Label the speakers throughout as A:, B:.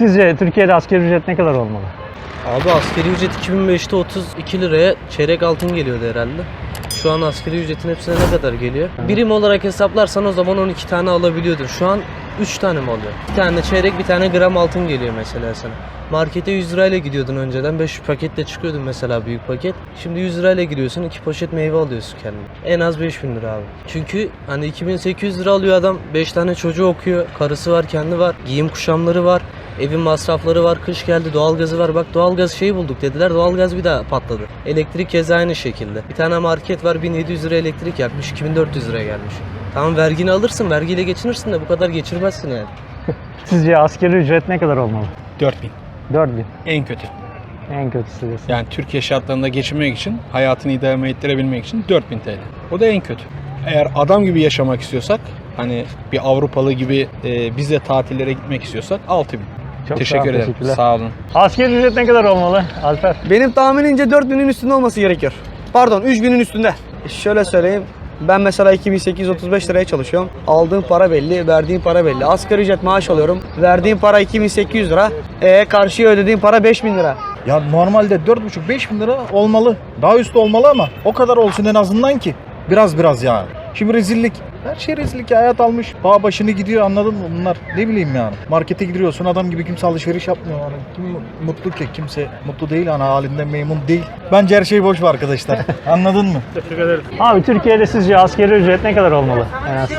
A: Sizce Türkiye'de asgari ücret ne kadar olmalı?
B: Abi askeri ücret 2005'te 32 liraya çeyrek altın geliyordu herhalde. Şu an askeri ücretin hepsine ne kadar geliyor? Birim olarak hesaplarsan o zaman 12 tane alabiliyordun. Şu an 3 tane mi oluyor? Bir tane çeyrek bir tane gram altın geliyor mesela sana. Markete 100 lirayla gidiyordun önceden 5 paketle çıkıyordun mesela büyük paket. Şimdi 100 lirayla giriyorsun 2 poşet meyve alıyorsun kendine. En az 5000 lira abi. Çünkü hani 2800 lira alıyor adam 5 tane çocuğu okuyor. Karısı var kendi var. Giyim kuşamları var. Evin masrafları var, kış geldi, doğalgazı var. Bak doğalgaz şeyi bulduk dediler, doğalgaz bir daha patladı. Elektrik keza aynı şekilde. Bir tane market var 1700 lira elektrik yakmış, 2400 lira gelmiş. Tamam vergini alırsın, vergiyle geçinirsin de bu kadar geçirmezsin yani.
A: Sizce asgari ücret ne kadar olmalı?
C: 4000.
A: 4000.
C: En kötü.
A: En kötüsü desin.
C: Yani Türkiye şartlarında geçinmek için, hayatını idame ettirebilmek için 4000 TL. O da en kötü. Eğer adam gibi yaşamak istiyorsak, hani bir Avrupalı gibi e, biz de tatillere gitmek istiyorsak 6000.
A: Çok
C: Teşekkür
A: sağ ol,
C: ederim.
A: teşekkürler.
C: Sağ olun.
A: Asgari ücret ne kadar olmalı Alper?
D: Benim tahminimce 4000'in üstünde olması gerekiyor. Pardon 3000'in üstünde. Şöyle söyleyeyim. Ben mesela 2835 liraya çalışıyorum. Aldığım para belli, verdiğim para belli. Asgari ücret maaş alıyorum. Verdiğim para 2800 lira. E karşıya ödediğim para 5000 lira.
E: Ya normalde 4,5-5 bin lira olmalı. Daha üstü olmalı ama o kadar olsun en azından ki. Biraz biraz yani. Şimdi rezillik. Her şey rezillik ya. Hayat almış. Bağ başını gidiyor anladın mı bunlar? Ne bileyim yani. Markete gidiyorsun adam gibi kimse alışveriş yapmıyor. Yani. Kim mutlu ki? Kimse mutlu değil. Hani halinden memnun değil. Bence her şey boş ver arkadaşlar. Anladın mı?
A: Abi Türkiye'de sizce asgari ücret ne kadar olmalı? En az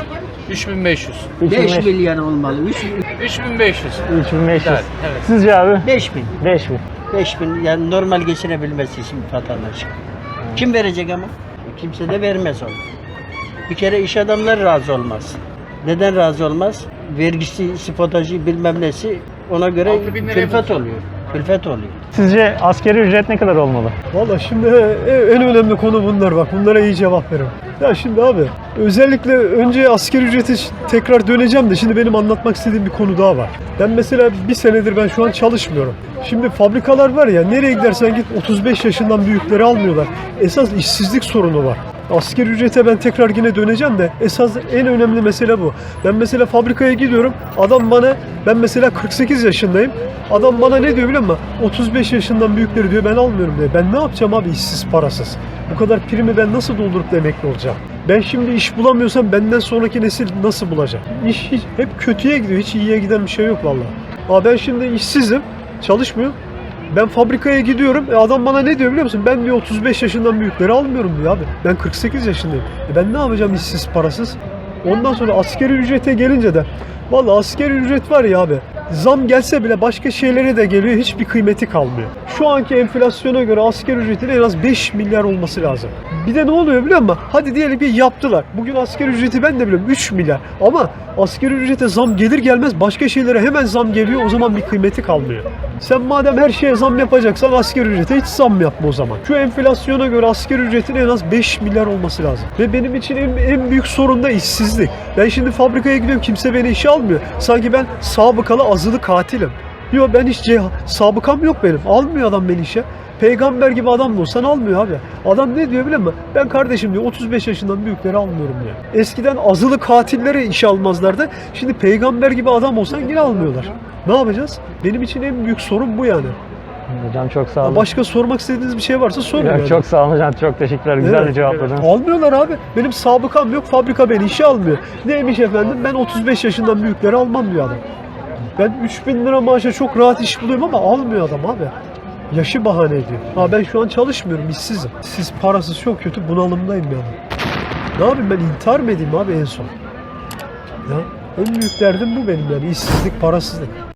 F: 3500.
A: 3500.
G: milyar olmalı.
F: 3500.
A: 3500.
F: Evet, evet.
A: Sizce abi?
G: 3 bin.
A: 5000.
G: 5 bin yani normal geçinebilmesi için vatandaş. Kim verecek ama? Kimse de vermez onu. Bir kere iş adamları razı olmaz. Neden razı olmaz? Vergisi, spotajı bilmem nesi ona göre
F: Altı bin liraya
G: külfet oluyor. Külfet oluyor.
A: Sizce asgari ücret ne kadar olmalı?
H: Valla şimdi e, en önemli konu bunlar bak. Bunlara iyi cevap verin. Ya şimdi abi özellikle önce asgari ücrete ş- tekrar döneceğim de şimdi benim anlatmak istediğim bir konu daha var. Ben mesela bir senedir ben şu an çalışmıyorum. Şimdi fabrikalar var ya nereye gidersen git 35 yaşından büyükleri almıyorlar. Esas işsizlik sorunu var. Asgari ücrete ben tekrar yine döneceğim de esas en önemli mesele bu. Ben mesela fabrikaya gidiyorum. Adam bana ben mesela 48 yaşındayım. Adam bana ne diyor biliyor musun? 35 yaşından büyükleri diyor ben almıyorum diyor. Ben ne yapacağım abi işsiz parasız? Bu kadar primi ben nasıl doldurup da emekli olacağım? Ben şimdi iş bulamıyorsam benden sonraki nesil nasıl bulacak? İş hiç, hep kötüye gidiyor. Hiç iyiye giden bir şey yok vallahi. Aa ben şimdi işsizim. Çalışmıyorum. Ben fabrikaya gidiyorum. E adam bana ne diyor biliyor musun? Ben diyor 35 yaşından büyükleri almıyorum diyor abi. Ben 48 yaşındayım. E ben ne yapacağım işsiz parasız? Ondan sonra askeri ücrete gelince de Vallahi askeri ücret var ya abi. Zam gelse bile başka şeylere de geliyor. Hiçbir kıymeti kalmıyor. Şu anki enflasyona göre askeri ücretin en az 5 milyar olması lazım. Bir de ne oluyor biliyor musun? Hadi diyelim ki yaptılar. Bugün askeri ücreti ben de biliyorum 3 milyar. Ama askeri ücrete zam gelir gelmez başka şeylere hemen zam geliyor. O zaman bir kıymeti kalmıyor. Sen madem her şeye zam yapacaksan askeri ücrete hiç zam yapma o zaman. Şu enflasyona göre askeri ücretin en az 5 milyar olması lazım. Ve benim için en, en büyük sorun da işsizlik. Ben şimdi fabrikaya gidiyorum kimse beni işe almıyor. Sanki ben sabıkalı azılı katilim. Yok ben hiç ceha- sabıkam yok benim. Almıyor adam beni işe. Peygamber gibi adam da olsan almıyor abi. Adam ne diyor biliyor musun? Ben kardeşim diyor 35 yaşından büyükleri almıyorum diyor. Eskiden azılı katilleri işe almazlardı. Şimdi peygamber gibi adam olsan yine almıyorlar. Ne yapacağız? Benim için en büyük sorun bu yani.
A: Hocam çok sağ olun.
H: Başka sormak istediğiniz bir şey varsa sorun.
A: Yok,
H: yani.
A: çok sağ olun hocam. Çok teşekkürler. Güzel
H: Evet.
A: bir cevapladınız.
H: Almıyorlar abi. Benim sabıkam yok. Fabrika beni işe almıyor. Neymiş efendim? Ben 35 yaşından büyükleri almam diyor adam. Ben 3000 lira maaşa çok rahat iş buluyorum ama almıyor adam abi. Yaşı bahane ediyor. Ha ben şu an çalışmıyorum, işsizim. Siz parasız çok kötü bunalımdayım yani. Ne yapayım ben intihar mı edeyim abi en son? Ya en büyük derdim bu benim yani işsizlik, parasızlık.